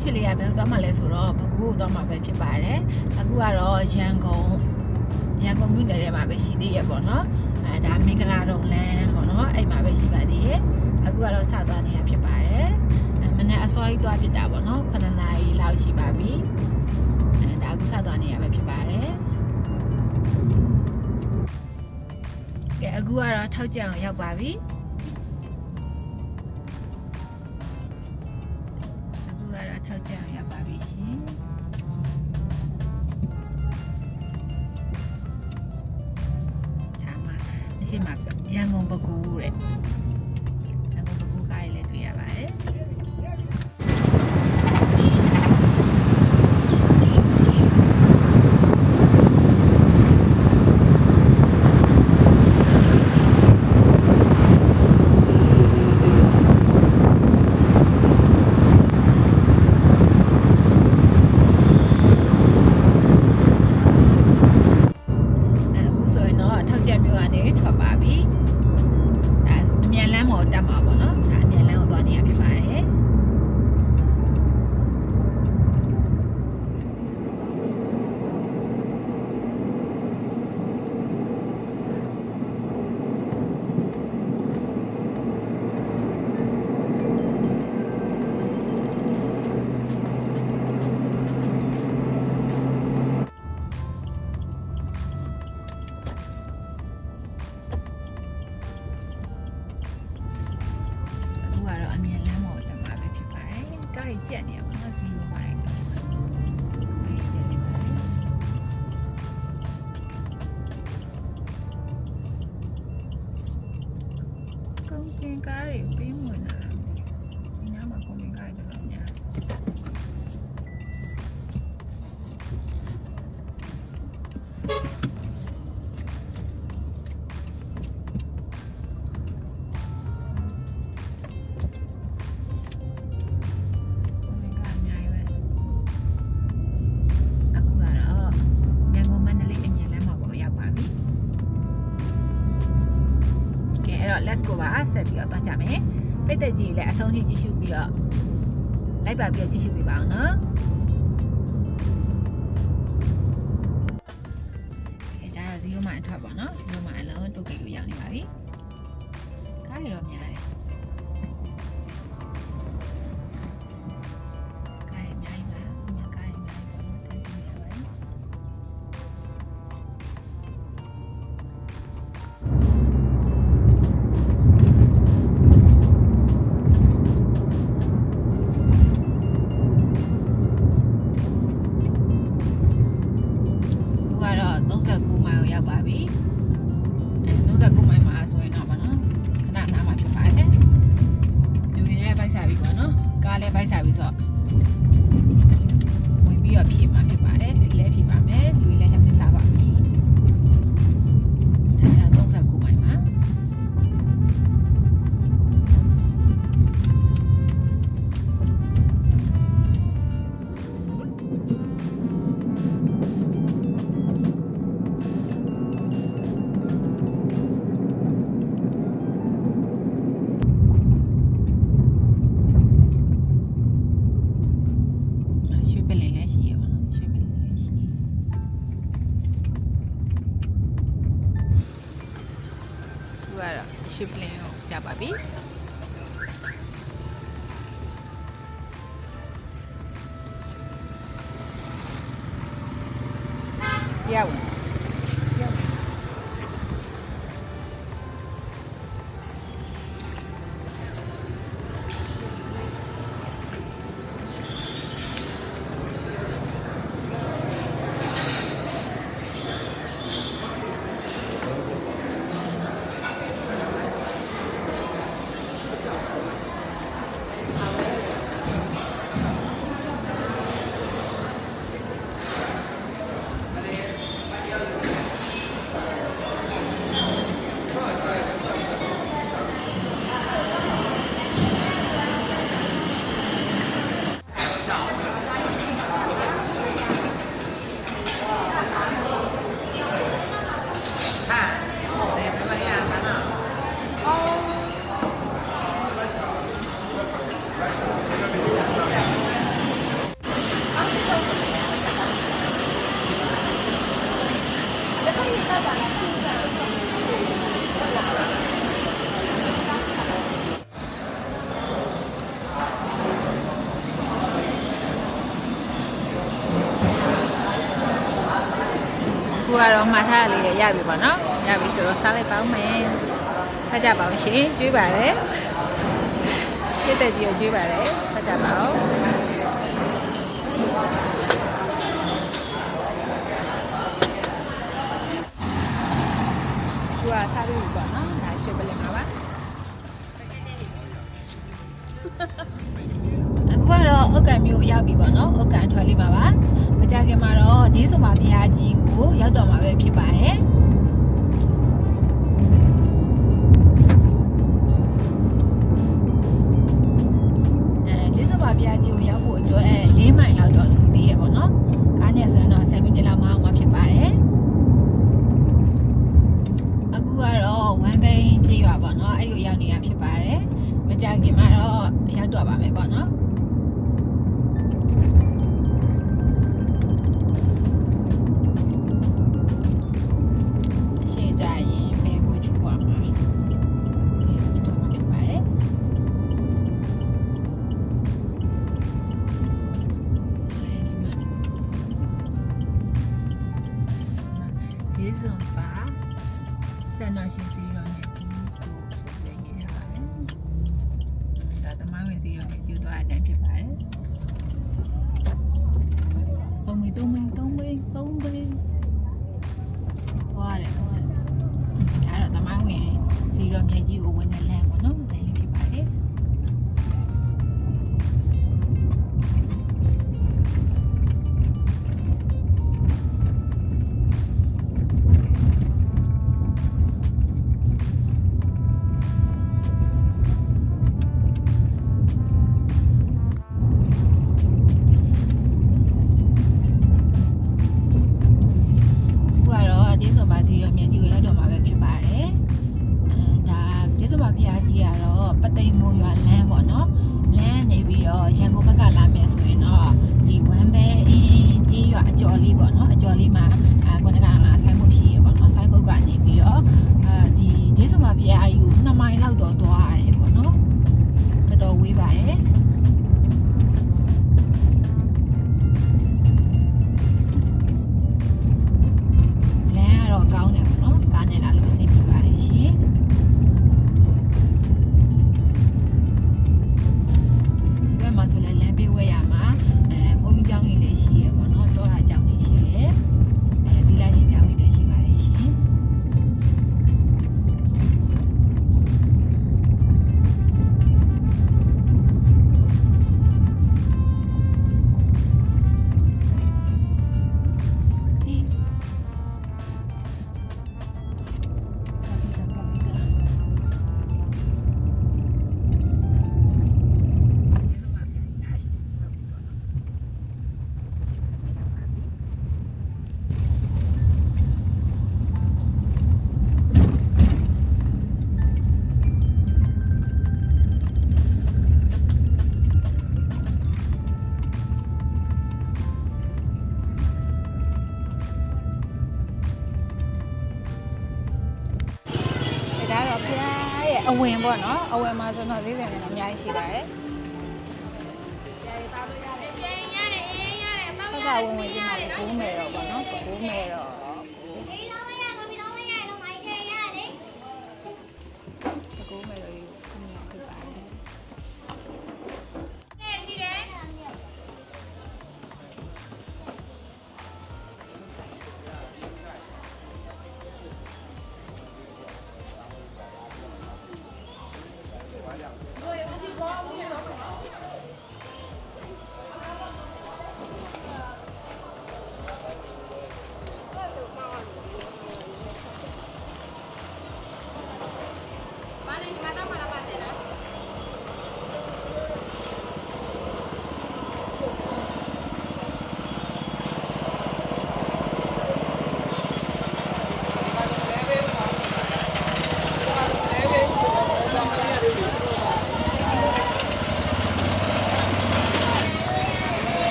ချစ်လေးရမယ်သွားမှလဲဆိုတော့ဘကူကိုသွားမှပဲဖြစ်ပါတယ်အခုကတော့ရန်ကုန်ရန်ကုန်မြို့နယ်ထဲမှာပဲရှိသေးရပေါ့နော်အဲဒါမင်္ဂလာတော်လမ်းပေါ့နော်အဲ့မှာပဲရှိပါသေးတယ်အခုကတော့စသွားနေတာဖြစ်ပါတယ်မနေ့အစောကြီးသွားဖြစ်တာပေါ့နော်9နာရီလောက်ရှိပါပြီအဲဒါအခုစသွားနေတာပဲဖြစ်ပါတယ်ကဲအခုကတော့ထောက်ကြံရောက်ပါပြီ ပြီရှင်ဒါမှအရှိမပြရန်ကုန်ပကူတဲ့ သွားကြမယ်ပိတ်သက်ကြီးလည်းအဆုံးထိကြည့်ရှုပြီးတော့လိုက်ပါပြီးကြည့်ရှုပေးပါအောင်နော် those are မှားထားလေးတွေရပြီပေါ့နော်ရပြီဆိုတော့စားလိုက်ပါဦးမယ်ဆက်ကြပါဦးရှင်ကျွေးပါတယ်ပြည့်တဲ့ကြီးကိုကျွေးပါတယ်ဆက်ကြပါဦးခုကစားပြီပေါ့နော်ဒါရွှေပလင်မှာပါအခုကတော့အုတ်ကန်မျိုးရောက်ပြီပေါ့နော်အုတ်ကန်ထွက်လေးပါပါမကြခင်မှာတော့ဒေးစုံမဘုရားကြီး ကိုရောက်တော့မှာပဲဖြစ်ပါတယ် ဒီစုံပါဆန္ဒရှင်စီရောနဲ့ ပသိမ်မုံရွာလမ်းပေါ့နော်လမ်းနေပြီးတော့ရန်ကုန်ဘက်ကလာမယ်ဆိုရင်တော့ဒီဝမ်ဘဲအင်းကြီးရွာအကျော်လေးပေါ့နော်အကျော်လေးမှာအဲခုနကလာဆိုင်ဖို့ရှိရပေါ့နော်ဆိုင်ဖို့ကနေပြီးတော့အဲဒီကျေးစုံပါဖျားကြီးကို2မိုင်လောက်တော့သွားရတယ်ပေါ့နော်တော်တော်ဝေးပါတယ် ပေါ့နော်အဝင်မှာဆိုတော့ဈေးဆိုင်လည်းအများကြီးရှိပါတယ်ဖက်ကဝင်ဝင်ချင်းမှာလည်းကိုး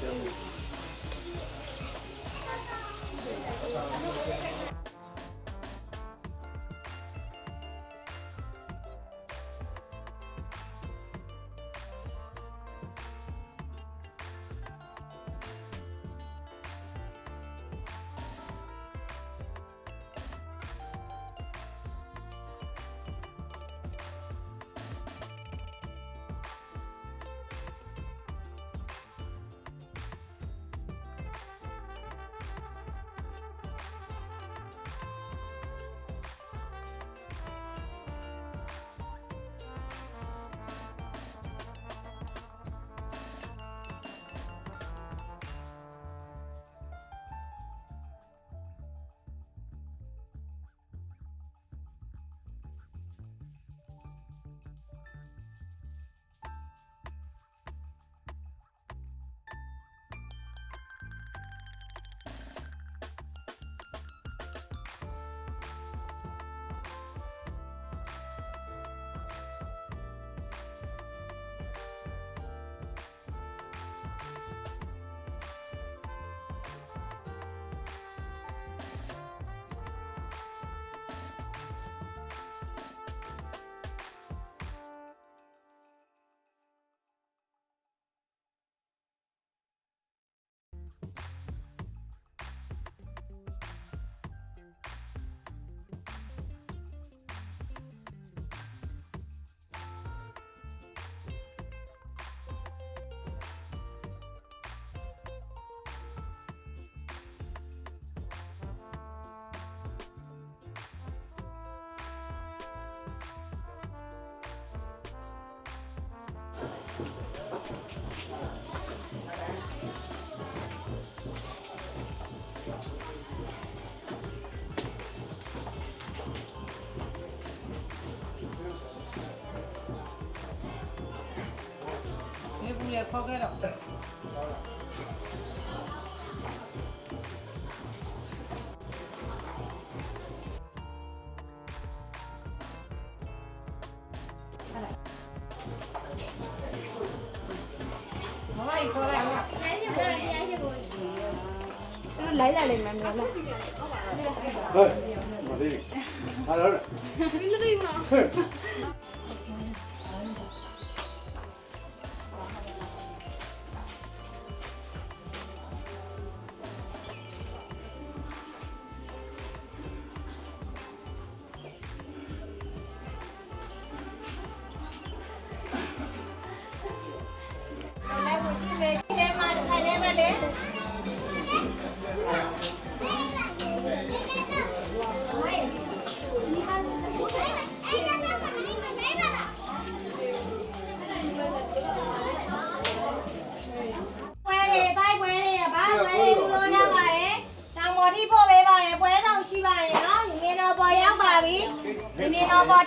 ဒီ ဘူးလေခေါ်ခဲ့တော့မ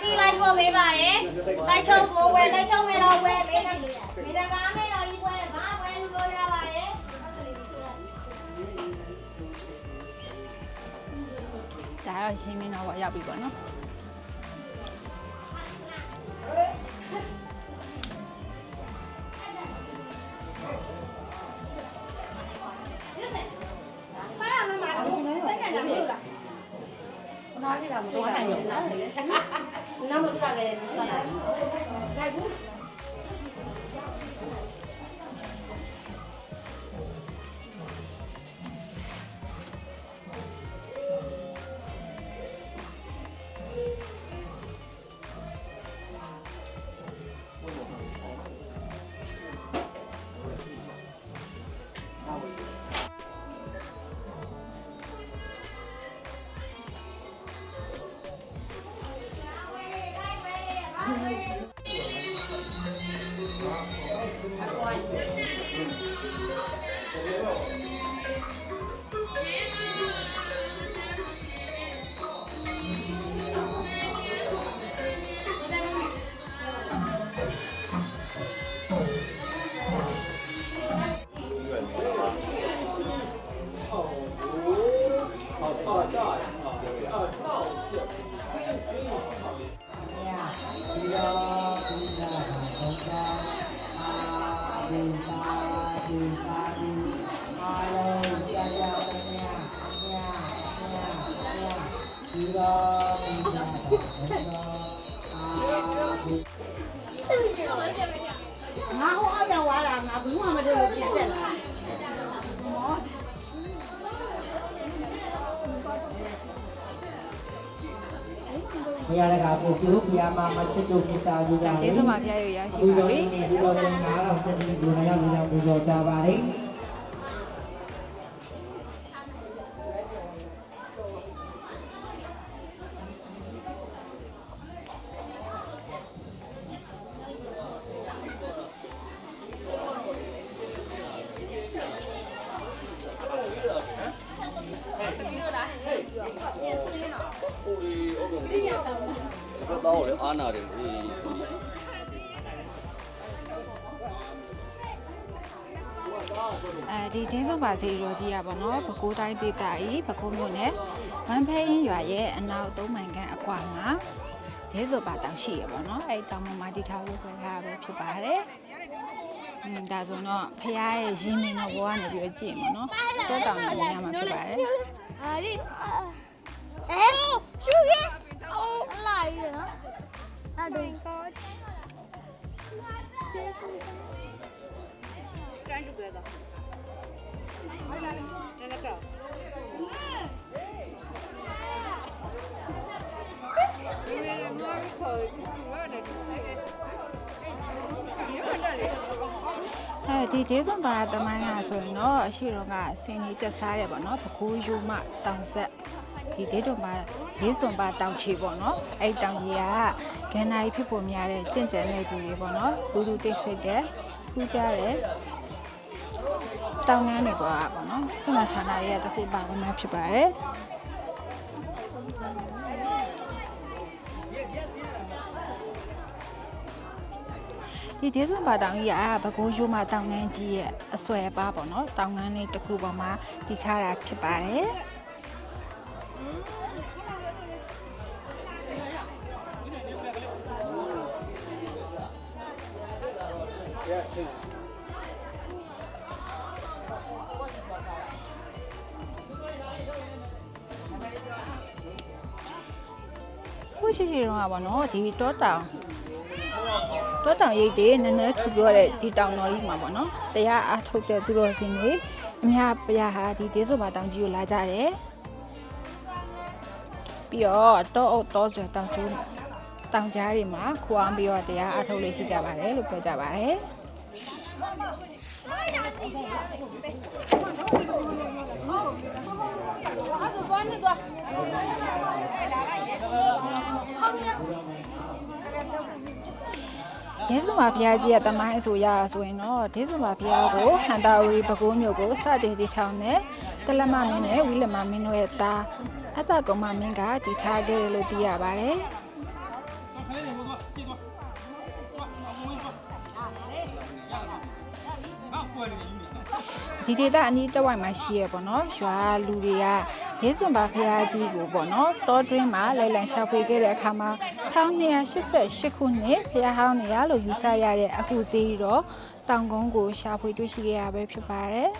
đi lên vô mấy bà đấy tay trông của quê tay trông mày đâu quê ရှင်းမင်းတော့ရောက်ပြီပေါ့နော်ဘာမှမမဘူးစိတ်ကလည်းမဟုတ်လားနားလေးတာမဟုတ်နိုင်ဘူးနားလေးနားမတူတာလည်းမရှိနိုင်ဘူးလိုက်ဘူး တကာပို့ပြုဘုရားမှာမချစ်တို့ပြတာယူတာကျေးဇူးပါဖျားရရရှိဘူးပါတော်ပြီနေဘူးတော်နေ9000တက်ပြီးလူနာရောက်လူနာပူဇော်ကြပါလိမ့် သားကိုလည်းအားနာတယ်လေအဲဒီတင်းစုံပါစီရောကြီးရပါတော့ပဲခူးတိုင်းဒေသကြီးပဲခူးမြို့နယ်ဝမ်ဖဲရင်ရွာရဲ့အနောက်သုံးမိုင်ခန့်အကွာမှာဒဲဆိုပါတောင်ရှိရပါတော့အဲတောင်ပေါ်မှာတည်ထားလို့ခွဲထားပဲဖြစ်ပါတယ်။အင်းဒါဆိုတော့ဖះရဲ့ရင်းမြစ်တော့ဘောကနေပြီးတော့ကြည့်မှာနော်။တောတောင်ကိုညမှာဖြစ်ပါတယ်အာဒီအဲရှူရီအော်လာရနော် အဲ့ဒါကော။အဲဒီဒေးစုံပါတမိုင်းကဆိုရင်တော့အရှိတော်ကဆင်းကြီးတက်စားတယ်ပေါ့နော်။ပဲခူးယူမတောင်ဆက်ဒီဒေးတုံပါဒေးစုံပါတောင်ချီပေါ့နော်။အဲ့တောင်ချီက ဂန်နာရီဖြစ်ပေါ်များတဲ့ကြင့်ကြံတဲ့သူတွေပေါ့နော်။လူလူတိတ်ဆိတ်တဲ့ထူးကြတဲ့တောင်ငန်းတွေပေါ့ပေါ့နော်။စမဌာနရဲ့တစ်ခုပါဝင်မှာဖြစ်ပါတယ်။ဒီဒေသဘာတောင်ကြီးကဘကိုးရိုးမတောင်ငန်းကြီးရဲ့အဆွဲပါပေါ့နော်တောင်ငန်းလေးတစ်ခုပေါ်မှာတည်ထားတာဖြစ်ပါတယ် ခုရှိရှိတော့ကပေါ့နော်ဒီတောတောင်တောတောင်ရိပ်တွေနည်းနည်းထူပြောတဲ့ဒီတောင်တော်ကြီးမှာပေါ့နော်တရားအားထုတ်တဲ့သူတော်စင်တွေအများပြားဟာဒီဒေဆိုဘာတောင်ကြီးကိုလာကြတယ်ပြီးတော့တောအုပ်တောဆွဲတောင်ကျိုးတောင်ကြားတွေမှာခွာအောင်ပြီးတော့တရားအားထုတ်လေးရှိကြပါတယ်လို့ပြောကြပါတယ် ဘ ဒေဇုမာဘုရားကြီးရဲ့တမိုင်းအဆိုရဆိုရင်တော့ဒေဇုမာဘုရားကိုဟန်တာဝရီပဲခူးမြို့ကိုစတင်တည်ထောင်တဲ့တလမမင်းနဲ့ဝီလမမင်းတို့ရဲ့သားအတကုံမမင်းကတည်ထားခဲ့တယ်လို့သိရပါတယ် ဒီဒေသအနီးတစ်ဝိုက်မှာရှိရပေါ့နော်ရွာလူတွေကဒေဇွန်ဘာဖရာကြီးကိုပေါ့နော်တောတွင်းမှာလိုက်လံရှာဖွေခဲ့တဲ့အခါမှာ1288ခုနှစ်ဖရာဟောင်းနေရလို့ယူဆရတဲ့အခုဈေးတော့တောင်ကုန်းကိုရှာဖွေတွေ့ရှိခဲ့ရပဲဖြစ်ပါတယ်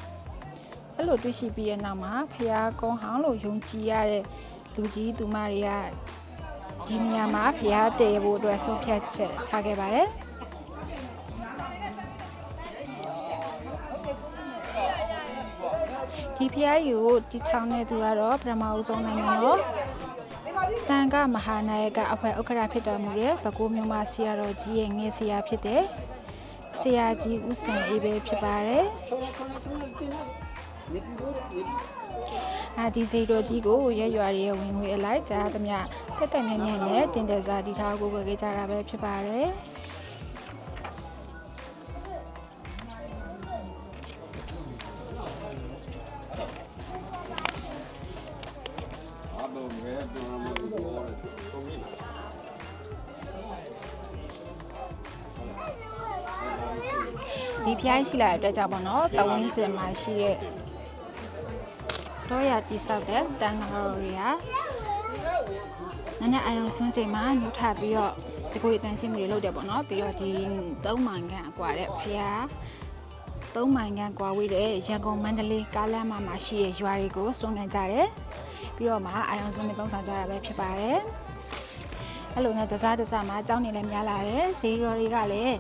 အဲ့လိုတွေ့ရှိပြီးတဲ့နောက်မှာဖရာကုန်းဟောင်းလို့ယုံကြည်ရတဲ့လူကြီးသူမတွေကဒီနေရာမှာဖရာတည်ဖို့အတွက်ဆုံးဖြတ်ချက်ချခဲ့ပါတယ် ဒီဖျားယူကိုတီထောင်တဲ့သူကတော့ပထမအဦးဆုံးနိုင်ငံတော်တန်ကမဟာနာယကအဖွဲ့ဥက္ကဋ္ဌဖြစ်တော်မူတဲ့ဘကိုးမြို့မဆရာတော်ကြီးရဲ့ငယ်ဆရာဖြစ်တဲ့ဆရာကြီးဦးစံအေးပဲဖြစ်ပါတယ်အာဒီစီတော်ကြီးကိုရက်ရွာရဲ့ဝင်ငွေအလိုက်ကြားသမျှတက်တက်မြင့်မြင့်နဲ့တင်တယ်စာတီထားကိုဝယ်ခဲ့ကြတာပဲဖြစ်ပါတယ် ဒီဖျားရှိလာတဲ့အတွက်ကြောင့်ပေါ့နော်ပတ်ဝန်းကျင်မှာရှိတဲ့တော့ရတိဆောက်တဲ့တန်ဃာတော်တွေကနည်းနည်းအယုံဆွန်းချိန်မှာညှို့ထပြီးတော့ဒီကိုယ်အတန်းရှိမှုတွေလုပ်တယ်ပေါ့နော်ပြီးတော့ဒီသုံးမိုင်ခန့်အကွာတဲ့ဖျားသုံးမိုင်ခန့်ကွာဝေးတဲ့ရန်ကုန်မန္တလေးကားလမ်းမမှာရှိတဲ့ရွာတွေကိုစွန့်ခံကြတယ်ပြီးတော့မှအယုံဆွန်းတွေပုံဆောင်ကြတာပဲဖြစ်ပါတယ်အဲ့လိုနဲ့တစားတစားမှာအကြောင်းနေလည်းများလာတယ်ဈေးရော်တွေကလည်း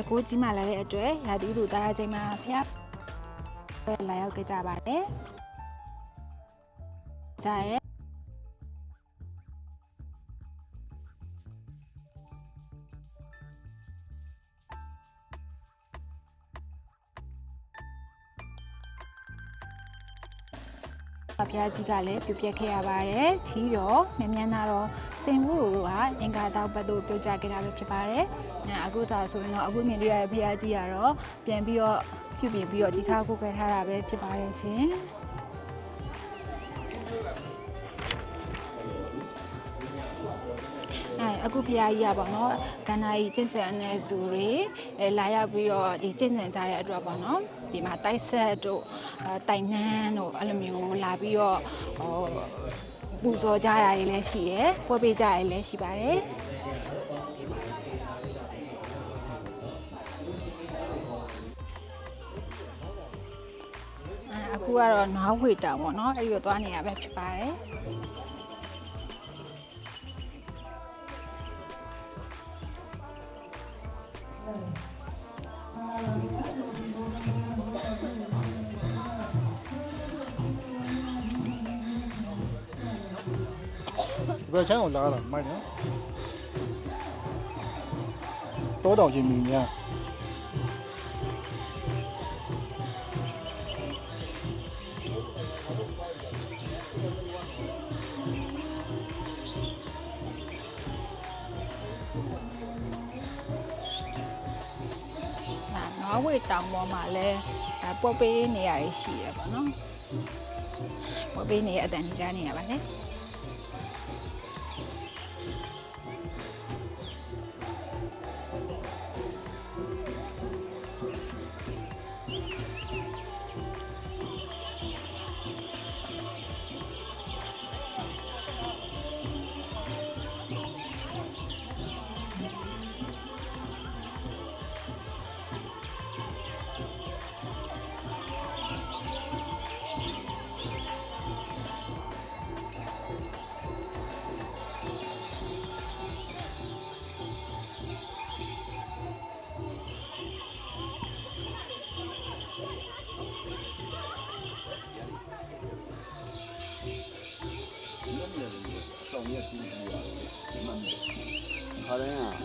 တကူကြီးမှလာတဲ့အတွက်ရာသီဥတုသားအချိန်မှာဖျားလာရောက်ကြကြပါတယ်။ကြရဲ့ဖျားကြီးကလည်းပြပြက်ခဲ့ရပါတယ်။ထီးတော့မြန်မြန်လာတော့ စိန်ဘူးတို့ကအင်္ဂါတောက်ပတ်တို့ပြုတ်ကြခဲ့တာပဲဖြစ်ပါတယ်။အဲအခုဒါဆိုရင်တော့အခုမြင်တွေ့ရတဲ့ဖျားကြီးကတော့ပြန်ပြီးတော့ပြုပြင်ပြီးတော့ဒီထားကိုခဲ့ထားတာပဲဖြစ်ပါတယ်ရှင်။အဲအခုဖျားကြီးอ่ะပေါ့နော်ကန္နာကြီးကျင့်ကြံတဲ့သူတွေအဲလာရောက်ပြီးတော့ဒီကျင့်ကြံကြတဲ့အတွက်ပေါ့နော်ဒီမှာတိုက်ဆက်တို့အဲတိုင်နှန်းတို့အဲ့လိုမျိုးလာပြီးတော့ဟော ပူဇော်ကြတာတွေလည်းရှိရယ်ပွဲပေးကြတာတွေလည်းရှိပါတယ်အဲအခုကတော့နွားဝေတောင်ပေါ့နော်အဲ့ဒီတော့သွားနေရပဲဖြစ်ပါတယ်ဒီ ဘက်ချမ်းကိုလာတာမိုက်နော်တောတောင်ချင်းမြင်များဒါနော်ဝေတောင်ပေါ်မှာလဲအဲပုတ်ပေးနေရရှိရပါတော့ပုတ်ပေးနေရအတန်ကြီးကြားနေရပါလေ တိုင်းက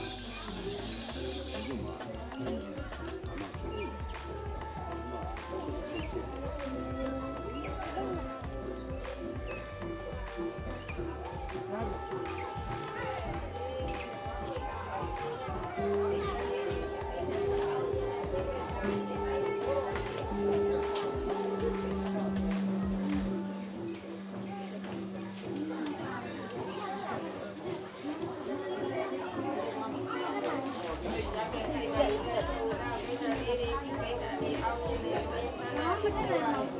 အခ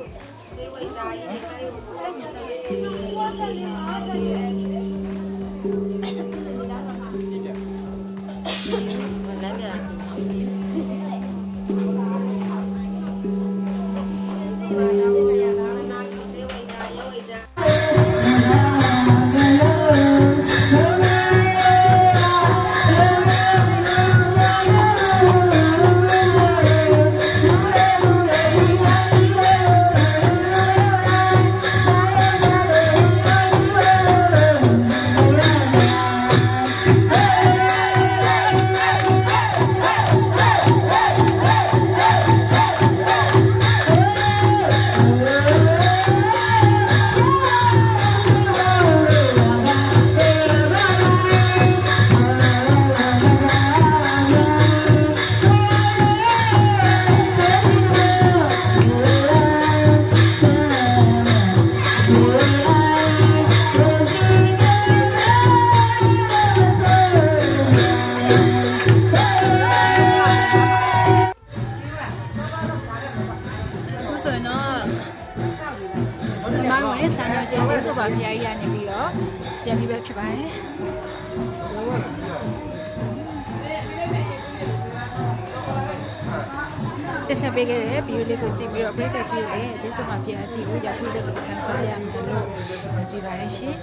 ု ကိုကြည့်ပြီးတော့ပရိသတ်ကြီးတွေဒီဆိုမှပြန်ကြည့်လို့ရခုတဲ့လို့ခံစားရမယ်လို့ကြည့်ပါရရှင်